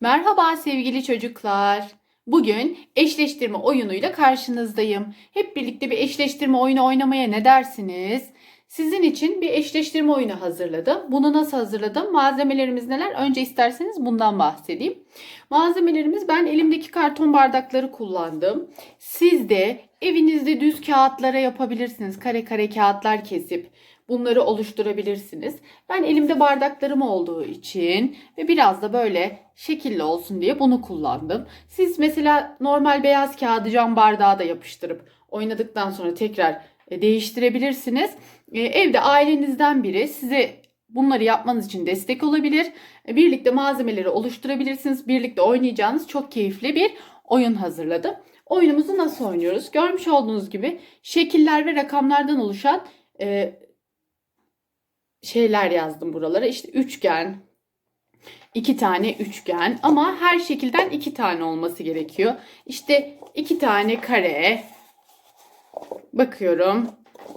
Merhaba sevgili çocuklar. Bugün eşleştirme oyunuyla karşınızdayım. Hep birlikte bir eşleştirme oyunu oynamaya ne dersiniz? Sizin için bir eşleştirme oyunu hazırladım. Bunu nasıl hazırladım? Malzemelerimiz neler? Önce isterseniz bundan bahsedeyim. Malzemelerimiz ben elimdeki karton bardakları kullandım. Siz de evinizde düz kağıtlara yapabilirsiniz. Kare kare kağıtlar kesip bunları oluşturabilirsiniz. Ben elimde bardaklarım olduğu için ve biraz da böyle şekilli olsun diye bunu kullandım. Siz mesela normal beyaz kağıdı cam bardağa da yapıştırıp oynadıktan sonra tekrar e, değiştirebilirsiniz. E, Evde ailenizden biri size bunları yapmanız için destek olabilir. E, Birlikte malzemeleri oluşturabilirsiniz. Birlikte oynayacağınız çok keyifli bir oyun hazırladım. Oyunumuzu nasıl oynuyoruz? Görmüş olduğunuz gibi şekiller ve rakamlardan oluşan e, şeyler yazdım buralara. İşte üçgen, iki tane üçgen ama her şekilden iki tane olması gerekiyor. İşte iki tane kare. Bakıyorum.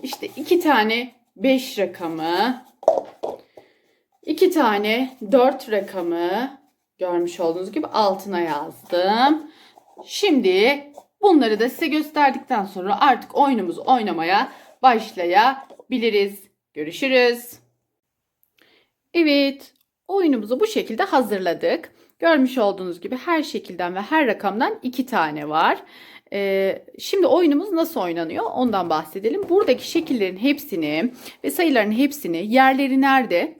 İşte iki tane beş rakamı. iki tane dört rakamı. Görmüş olduğunuz gibi altına yazdım. Şimdi bunları da size gösterdikten sonra artık oyunumuzu oynamaya başlayabiliriz. Görüşürüz. Evet, oyunumuzu bu şekilde hazırladık. Görmüş olduğunuz gibi her şekilden ve her rakamdan iki tane var. Ee, şimdi oyunumuz nasıl oynanıyor? Ondan bahsedelim. Buradaki şekillerin hepsini ve sayıların hepsini yerleri nerede,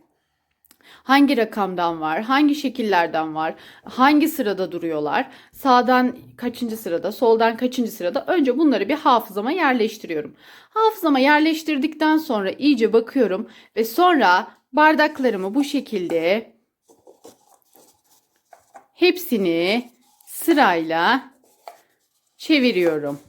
hangi rakamdan var, hangi şekillerden var, hangi sırada duruyorlar, sağdan kaçıncı sırada, soldan kaçıncı sırada? Önce bunları bir hafızama yerleştiriyorum. Hafızama yerleştirdikten sonra iyice bakıyorum ve sonra bardaklarımı bu şekilde hepsini sırayla çeviriyorum.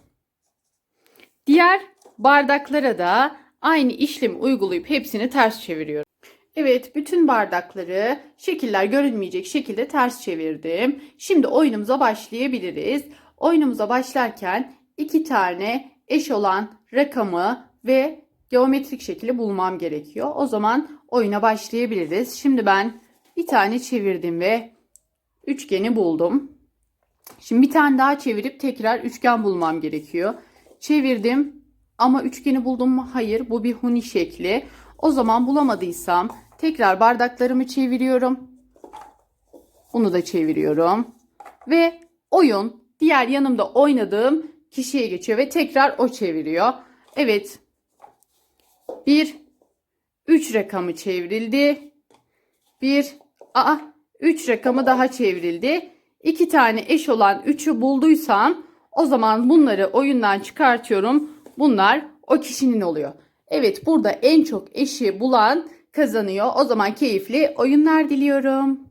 Diğer bardaklara da aynı işlemi uygulayıp hepsini ters çeviriyorum. Evet, bütün bardakları şekiller görünmeyecek şekilde ters çevirdim. Şimdi oyunumuza başlayabiliriz. Oyunumuza başlarken iki tane eş olan rakamı ve geometrik şekli bulmam gerekiyor. O zaman oyuna başlayabiliriz. Şimdi ben bir tane çevirdim ve üçgeni buldum. Şimdi bir tane daha çevirip tekrar üçgen bulmam gerekiyor. Çevirdim ama üçgeni buldum mu? Hayır, bu bir huni şekli. O zaman bulamadıysam tekrar bardaklarımı çeviriyorum. Bunu da çeviriyorum. Ve oyun diğer yanımda oynadığım kişiye geçiyor ve tekrar o çeviriyor. Evet. Bir 3 rakamı çevrildi. Bir aa 3 rakamı daha çevrildi. 2 tane eş olan 3'ü bulduysam o zaman bunları oyundan çıkartıyorum. Bunlar o kişinin oluyor. Evet burada en çok eşi bulan kazanıyor. O zaman keyifli oyunlar diliyorum.